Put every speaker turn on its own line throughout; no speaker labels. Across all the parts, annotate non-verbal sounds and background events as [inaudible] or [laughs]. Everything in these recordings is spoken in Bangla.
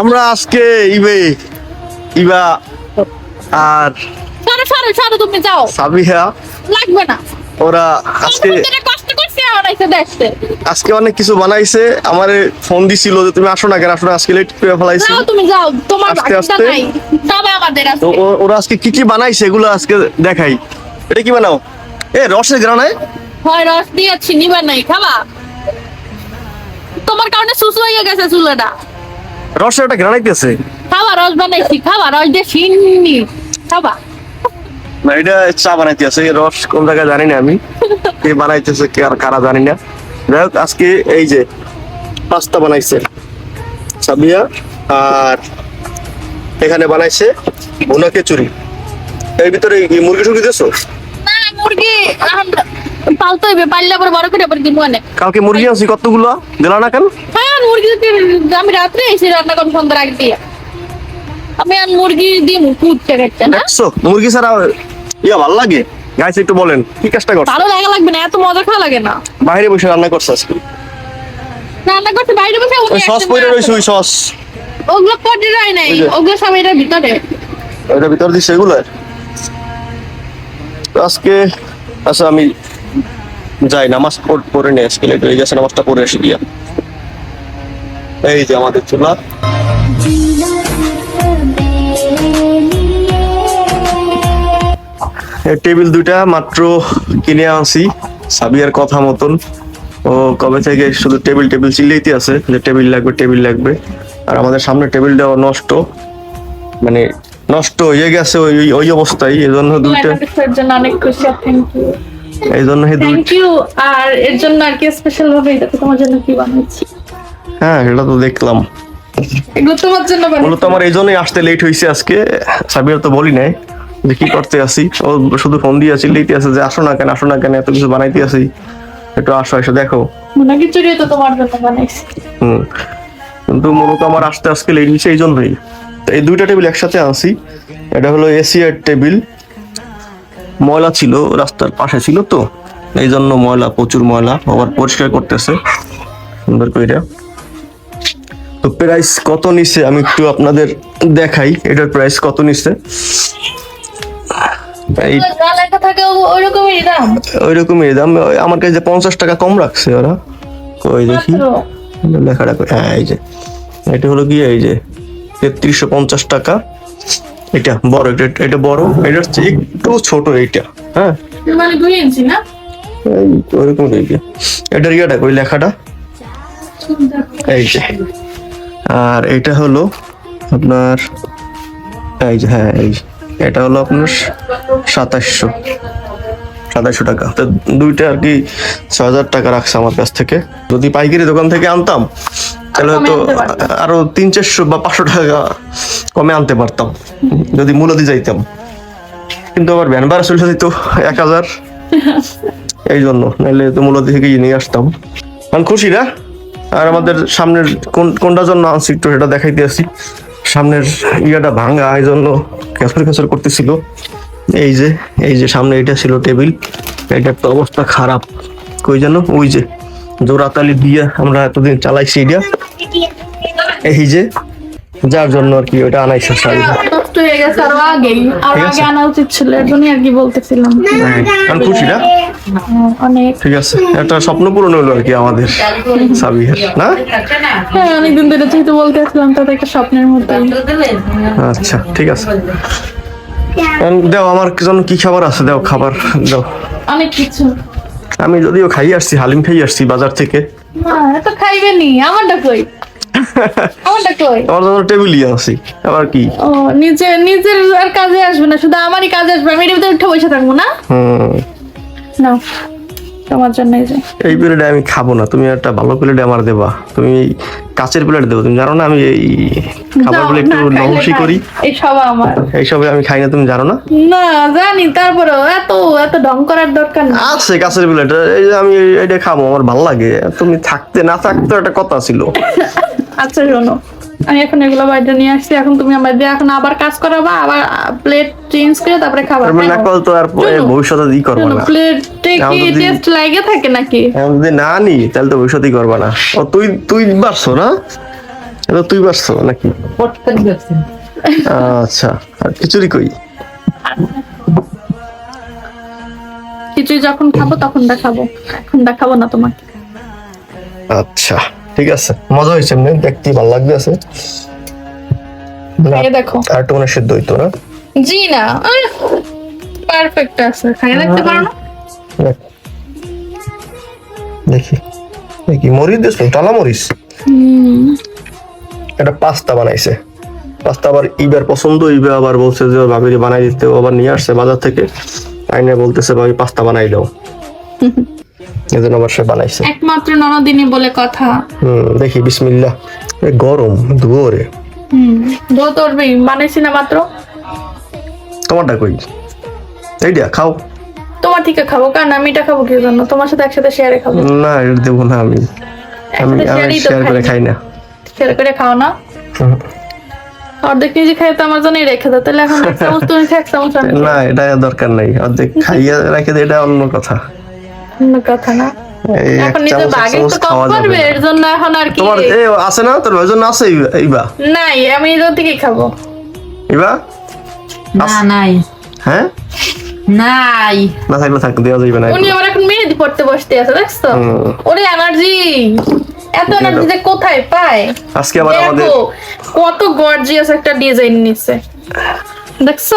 আমরা আজকে ইবে ইবা আর
সরো সরো সরো তুমি যাও।
সাবিহা
লাগবে না।
ওরা আজকে আজকে অনেক কিছু বানাইছে আমারে ফোন দিছিল যে তুমি আসো না কেন আসো না আজকে লেট করে ফেলাইছি।
তুমি যাও। তোমার
আস্তে
আমাদের আছে।
তো ওরা আজকে কি কি বানাইছে এগুলো আজকে দেখাই। এটা কি বানাও? এ রসের গ্রানায়
হয় রস দিয়েছি নিবা নাই খাবা? তোমার কারণে সুসু হয়ে গেছে চুলেটা।
রসের ওটা গ্রানাইতেছে
খাবা রস বানাইছি খাবা রস দিয়ে সিন্নি। খাবা।
না এটা চা বানাইতে আছে এই রস কোন জায়গায় জানি না আমি। কে বানাইতেছে কে আর কারা জানি না। যাই হোক আজকে এই যে পাস্তা বানাইছে সাবিয়া আর এখানে বানাইছে ভুনা কেচুরি এর ভিতরে কি মুরগি টুরগি দিয়েছ?
না মুরগি পালতে হইবে পাললে আবার বড় করে আবার দিব অনেক
কালকে মুরগি আনছি কতগুলো? দিলা না কেন?
হ্যাঁ মুরগি আমি রাত্রে এসে রান্না করব সন্ধ্যার আগে দিয়ে। আমি আর মুরগি দিয়ে কুদতে কাটতে না
মুরগি ছাড়া ইয়া ভালো লাগে? গাইছে একটু বলেন কি কাজটা করছ?
ভালো লাগা লাগবে না এত মজা খাওয়া লাগে না।
বাইরে বসে রান্না করছ আজকে?
রান্না করতে বাইরে বসে
ওই সস পইরা রইছে ওই সস।
ওগুলো পটে যায় নাই। ওগুলো সব এটার ভিতরে।
ওইটার ভিতর দিচ্ছে এগুলো? আজকে আচ্ছা আমি যাই, নামাজ পড়- লেট হয়ে গেছে, নামাজটা পড়ে এসে গিয়া। এই যে আমাদের চুলা। টেবিল দুইটা, মাত্র কিনে আনছি, সাবিয়ার কথা মতন। ও কবে থেকে শুধু টেবিল টেবিল চিল্লাইতে আছে, যে টেবিল লাগবে টেবিল লাগবে। আর আমাদের সামনে টেবিলটাও নষ্ট। মানে নষ্ট হয়ে গেছে ওই, ওই- অবস্থায় এই জন্য দুইটা
অনেক খুশি থ্যাংক ইউ
এই জন্য
থ্যাংক ইউ আর এর জন্য আর কি স্পেশাল ভাবে এটা তো তোমার জন্য কি বানাচ্ছি?
হ্যাঁ সেটা তো দেখলাম।
এগুলো তোমার জন্য
মূলত আমার এই জন্যই আসতে লেট হয়েছে আজকে। সাবিয়ার তো বলি নাই যে কি করতে আসি। ও শুধু ফোন দিয়ে চিল্লাইতে আছে যে আসো না কেন আসো না কেন এত কিছু বানাইতে আসি। একটু আসো এসে দেখো।
তো তোমার জন্য বানাইছি।
হুম। কিন্তু মূলত আমার আসতে আজকে লেট হয়েছে এই জন্যই। এই দুইটা টেবিল একসাথে আনছি। এটা হলো এসিয়ার টেবিল ময়লা ছিল রাস্তার পাশে ছিল তো। এই জন্য ময়লা প্রচুর ময়লা আবার পরিষ্কার করতেছে। সুন্দর করে তো প্রাইস কত নিছে? আমি একটু আপনাদের দেখাই এটার প্রাইস কত
ও- ওইরকমই দাম।
আমার কাছে পঞ্চাশ টাকা কম রাখছে ওরা। ওই দেখি। লেখাটা কই? হ্যাঁ এই যে। এটা হলো কি এই যে তেত্রিশশো পঞ্চাশ টাকা। এটা বড় এটা এটা বড় এটা হচ্ছে একটু ছোট এইটা হ্যাঁ?
মানে দুই ইঞ্চি না?
এটার ইয়েটা ওই লেখাটা? এই যে। আর এটা হলো আপনার এই যে হ্যাঁ এই এটা হলো আপনার সাতাশশো সাতাশশো টাকা। তো দুইটা আর কি ছ হাজার টাকা রাখছে আমার কাছ থেকে। যদি পাইকারি দোকান থেকে আনতাম তাহলে হয়তো আরও তিন চারশো বা পাঁচশো টাকা কমে আনতে পারতাম যদি মূলদি যাইতাম। কিন্তু আবার ভ্যান ভাড়া চলে দিত এক হাজার। [laughs] এই জন্য নাহলে তো মূলদি থেকে নিয়ে আসতাম। আমি খুশি না? আর আমাদের সামনের কোন কোনটার জন্য আনছি একটু সেটা দেখাইতে আসি। সামনের ইয়াটা ভাঙা এই জন্য খেসর খেসর করতেছিল। এই যে এই যে সামনে এটা ছিল টেবিল এটার তো অবস্থা খারাপ। কই যেন ওই যে জোড়াতালি দিয়ে আমরা এতদিন চালাইছি এটা। এই যে যার জন্য আর কি ওটা আনাইছে শাড়ি।
নষ্ট হয়ে গেছে আরও আগেই
আরও।
আগে আনা উচিত ছিল এর জন্যই আর কি বলতেছিলাম।
আমি খুশি না?
হ্যাঁ, অনেক।
ঠিক আছে। একটা স্বপ্ন পূরণ হলো আর কি আমাদের সাবিহের না?
হ্যাঁ অনেকদিন ধরে যেহেতু বলতেছিলাম তাতে একটা স্বপ্নের মতোই।
আচ্ছা ঠিক আছে। দাও আমার জন্য কি খাবার আছে? দাও খাবার দাও।
অনেক কিছু।
আমি যদিও খাই আসছি হালিম খাই আসছি বাজার থেকে।
না এত খাইবে নি আমারটা কই? আমারটা কই?
আমার জন্য টেবিলই আনছি আবার কি?
ও নিজে নিজের আর কাজে আসবে না শুধু আমারই কাজে আসবে আমি এর উঠে বসে থাকব না?
হুম।
না তোমার জন্য এই যে।
এই প্লেটে আমি খাব না তুমি একটা ভালো প্লেটে আমার দেবা তুমি কাচের প্লেট দেবো তুমি জানো না আমি এই খাবারগুলো একটু
যাও,
নমসি করি?
এই সব আমার।
এইসবে আমি খাই না তুমি জানো না?
না জানি তারপরেও এত এত ঢং করার দরকার নেই।
আছে কাছের প্লেট এই যে আমি এইটা খাব আমার ভালো লাগে তুমি থাকতে না থাকতে একটা কথা ছিল। [laughs]
আচ্ছা শোনো। আমি এখন এগুলো বাইরে নিয়ে আসছি। এখন তুমি আমার দিয়ে এখন আবার কাজ করাবা আবার প্লেট চেঞ্জ করে তারপরে খাবার
তারপর না করলে তো আর। ভবিষ্যতে ই করব না।
প্লেটে কি
আমি
টেস্ট লাগে থাকে নাকি?
এখন যদি না নি তাহলে তো ভবিষ্যতেই করবা না। ও তুই তুই পারছ না? এটা তুই পারছ নাকি? আচ্ছা আর খিচুড়ি কই?
খিচুড়ি যখন খাব তখন দেখাবো। এখন দেখাবো না তোমাকে।
আচ্ছা। ঠিক আছে? মজা হয়েছে এমনি দেখতে ভালো লাগবে আছে
খাইয়ে দেখো।
আর মানে সিদ্ধ হইতো না?
জি না পারফেক্ট আছে। খাইয়ে দেখতে পারো না?
দেখি। দেখি। মরিচ দিস টালা মরিচ?
হুম,
একটা পাস্তা বানাইছে। পাস্তা আবার ইবার পছন্দ ইবে আবার বলছে যে ভাবিরে বানাই দিতে ও আবার নিয়ে আসছে বাজার থেকে। আইনে বলতেছে ভাবি পাস্তা বানাই দাও। [laughs] এজন্য বানাইছে।
একমাত্র ননদিনী বলে কথা।
হুম দেখি বিসমিল্লাহ। গরম দুয়ারে
হুম দো তোরবি বানাইছি না মাত্র।
তোমারটা কই? এইটা খাও।
তোমার থেকে খাব কারণ আমি এটা খাব কি জন্য? তোমার সাথে একসাথে শেয়ারে খাব।
না এটা দেবো না আমি। আমি শেয়ার করে
খাই
না।
শেয়ার করে খাও না। অর্ধেক নিজে খাই তো আমার জন্যই রেখে দাও তাহলে এখন এক চামচ তুমি এক চামচ
না এটা দরকার নাই। অর্ধেক খাইয়া রেখে দে এটা অন্য কথা।
অন্য কথা না। এখন নিজে বাগে তো কম করবে এর জন্য এখন আর কি?
তোমার এ আছে না? তোর ওই আছে এই-
নাই আমি এর থেকেই খাব।
এইবা
না নাই।
হ্যাঁ?
নাই।
না থাকলে থাক দেওয়া যাবে না
উনি আমার এখন মেহেদি পড়তে বসতে আছে দেখছ? ওরে এনার্জি! এত এনার্জি যে কোথায় পায়?
আজকে আবার আমাদের
কত গর্জিয়াস একটা ডিজাইন নিচ্ছে দেখছ?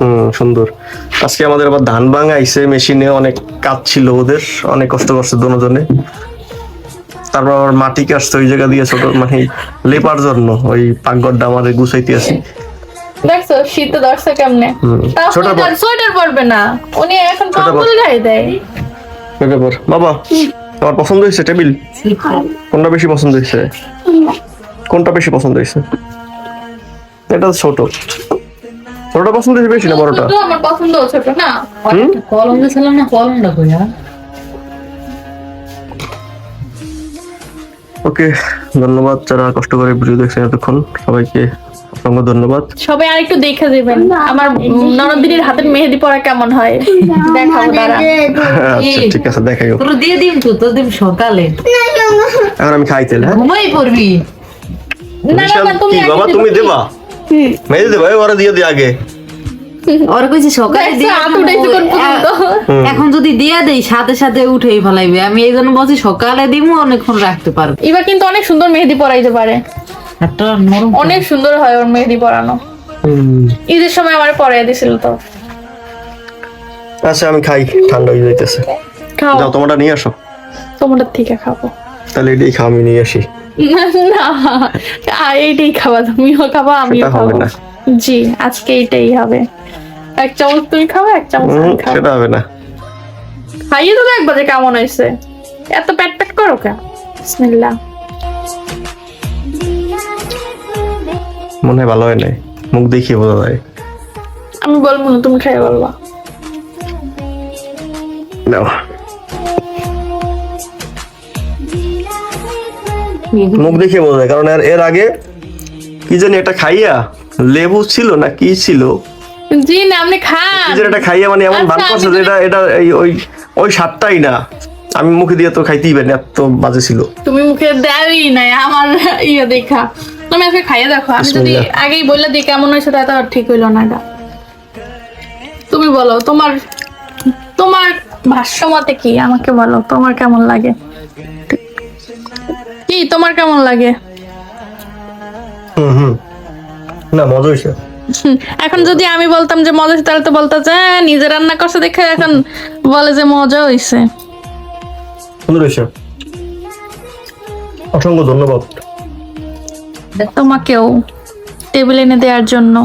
হুম সুন্দর। আজকে আমাদের আবার ধান ভাঙাইছে মেশিনে অনেক কাজ ছিল ওদের অনেক কষ্ট করছে দুজনে। তারপর আবার মাটি কাটছে ওই জায়গা দিয়ে ছোট মানে লেপার জন্য ওই পাকঘরটা আমাদের গুছাইতে আছি
দেখছ শীতে ধরছে কেমনে?
হুম।
তাও
ছোট
সোয়েটার সোয়েটার পরবে না। উনি এখন কম্বল গায়ে দেয়।
বাবা তোমার পছন্দ হয়েছে টেবিল? কোনটা বেশি পছন্দ হয়েছে? কোনটা বেশি পছন্দ হয়েছে? এটা ছোট। ছোটটা পছন্দ হয়েছে বেশি না বড়টা
আমার পছন্দ ছোট না।
কলম দিয়েছিলাম না কলমটা কই আর
ওকে ধন্যবাদ যারা কষ্ট করে ভিডিও দেখছেন এতক্ষণ। সবাইকে অসংখ্য ধন্যবাদ।
সবাই আর একটু দেখে দেবেন আমার ননদিনীর হাতের মেহেদি পরা কেমন হয়? দেখাবো দাঁড়া।
আচ্ছা ঠিক আছে দেখাই
তোর দিয়ে দিম তো তোর দিম সকালে।
এখন আমি খাই তেল হ্যাঁ?
ঘুমাই পড়বি।
না না তুমি
বাবা তুমি
কি?
ওরা দিয়ে দিয়ে আগে।
ওর কইছি সকালে দিয়ে? এখন যদি দিয়া দেই সাথে সাথে উঠেই ফেলাইবে। আমি এই জন্য বলছি সকালে দিমু অনেকক্ষণ রাখতে পারব।
এবার কিন্তু অনেক সুন্দর মেহেদি পরাইতে পারে। অনেক সুন্দর হয় ওর মেহেদি পরানো। ঈদের সময় আমার পরাই দিছিল তো।
আচ্ছা আমি খাই ঠান্ডা হয়ে যাইতেছে।
খাও।
যাও তোমারটা নিয়ে আসো।
তোমার থেকে খাব।
তাহলে এটাই খাও আমি নিয়ে আসি।
না এইটাই খাবা তুমিও খাবা আমিও খাব।
না।
জি আজকে এইটাই হবে। এক চামচ তুমি খাবে এক চামচ
সেটা হবে না।
খাইয়ে তো দেখবা যে কেমন হয়েছে। এত প্যাট প্যাট করো কে বিসমিল্লাহ।
মনে হয় ভালো হয় নাই। মুখ দেখিয়ে বোঝা যায়।
আমি বলব না তুমি খাইয়ে বলবা।
নাও। মুখ দেখিয়ে বোঝা যায় কারণ এর এর আগে কি জানি একটা খাইয়া লেবু ছিল না কি ছিল?
জি না আপনি খান।
কি একটা খাইয়া মানে এমন ভান
আচ্ছা,
করছে যে এটা এটা ওই ওই স্বাদটাই না। আমি মুখে দিয়ে তো খাইতেই পারি না, এত বাজে ছিল।
তুমি মুখে দেওই নাই আমার ইয়ে দেখা। তুমি আজকে খাইয়ে দেখো আমি যদি আগেই বললে দিই কেমন হয়েছে তা তো আর ঠিক হইল না এটা। তুমি বলো তোমার তোমার ভাষ্য মতে কি? আমাকে বলো তোমার কেমন লাগে? কি তোমার কেমন লাগে?
হুম হুম। না মজা হয়েছে
এখন যদি আমি বলতাম যে মজা তাহলে তো বলতো যে "হ্যাঁ, নিজে রান্না করছে দেখে এখন বলে যে মজা হয়েছে
সুন্দর হয়েছে অসংখ্য ধন্যবাদ।
তোমাকেও টেবিল এনে দেওয়ার জন্য।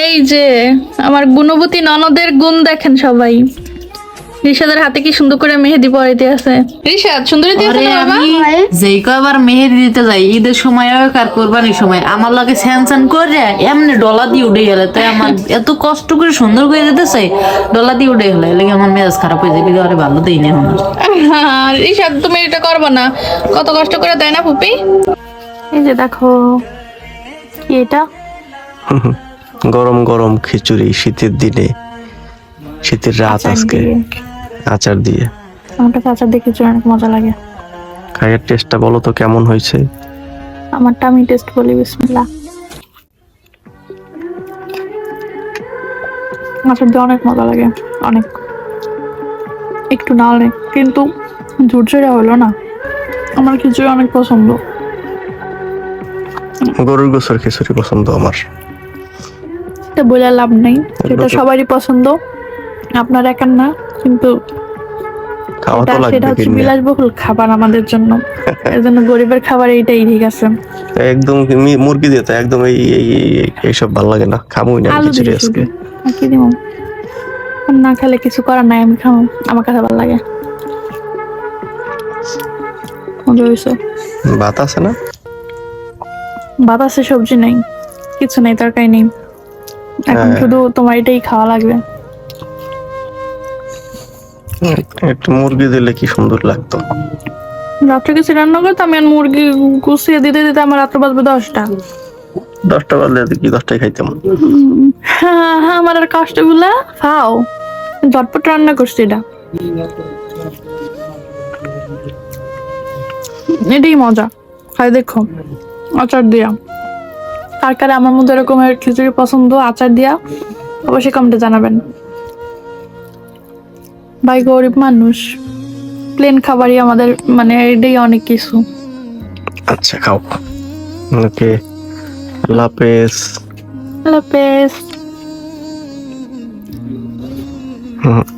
এই যে আমার গুণবতী ননদের গুণ দেখেন সবাই। রিশাদের হাতে কি সুন্দর করে মেহেদি পরাইতে আছে? রিশাদ সুন্দরী দিয়েছে না বাবা?
যেই কয়বার মেহেদি দিতে যাই ঈদের সময় হোক আর কোরবানির সময় আমার লাগে স্যান স্যান করে এমনি ডলা দিয়ে উঠে গেলে তাই আমার এত কষ্ট করে সুন্দর করে দিতে চাই ডলা দিয়ে উঠে গেলে লেগে আমার মেজাজ খারাপ হয়ে যায় লেগে আরে ভালো দেই না আমার। [laughs]
রিশাদ তুমি এটা করবে না। কত কষ্ট করে দেয় না পুপি এই যে দেখো কি এটা?
গরম গরম খিচুড়ি শীতের দিনে শীতের রাত আজকে।
দিয়ে।
আচার দিয়ে।
আমার কাছে আচার দেখে অনেক মজা লাগে।
খাইয়ের টেস্টটা বলো তো কেমন হয়েছে?
আমারটা আমি টেস্ট বলি বিসমিল্লাহ। আচার দিয়ে অনেক মজা লাগে অনেক। একটু না অনেক কিন্তু ঝুরঝুরে হলো না। আমার খিচুড়ি অনেক পছন্দ।
গরুর গোসর খিচুড়ি পছন্দ আমার।
এটা বলে লাভ নেই সেটা সবারই পছন্দ। আপনার একার না কিন্তু
খাওয়া
এটা
তো
সেটা হচ্ছে বিলাসবহুল খাবার আমাদের জন্য। এর জন্য গরিবের খাবার এইটাই ঠিক আছে।
একদম মুরগি দিয়ে তো একদম এই এই- এই- এই- ভালো লাগে না। খামুই না খিচুড়ি আজকে।
কি দিব না খেলে কিছু করার নাই আমি খাব আমার কাছে ভালো লাগে। মজা হয়েছে
ভাত আছে না?
ভাত আছে সবজি নেই। কিছু নেই তরকারি নেই। এখন
হ্যাঁ।
শুধু তোমার এটাই খাওয়া লাগবে।
একটু মুরগি দিলে কি সুন্দর লাগতো?
রাত্রে কিছু রান্না করতে আমি আর মুরগি গুছিয়ে দিতে দিতে আমার রাত্রে বাজবে দশটা।
দশটা বাজলে কি দশটায় খাইতাম?
হ্যাঁ হ্যাঁ আমার আর কষ্টগুলা খাও ঝটপট রান্না করছি এটা। এটাই মজা। খাই দেখো আচার দিয়া। কার কার আমার মধ্যে এরকমের খিচুড়ি পছন্দ আচার দিয়া অবশ্যই কমেন্টে জানাবেন। ভাই গরিব মানুষ। প্লেন খাবারই আমাদের মানে এটাই অনেক কিছু।
আচ্ছা খাও। ওকে। লাপেস
লাপেস পেস
হুম।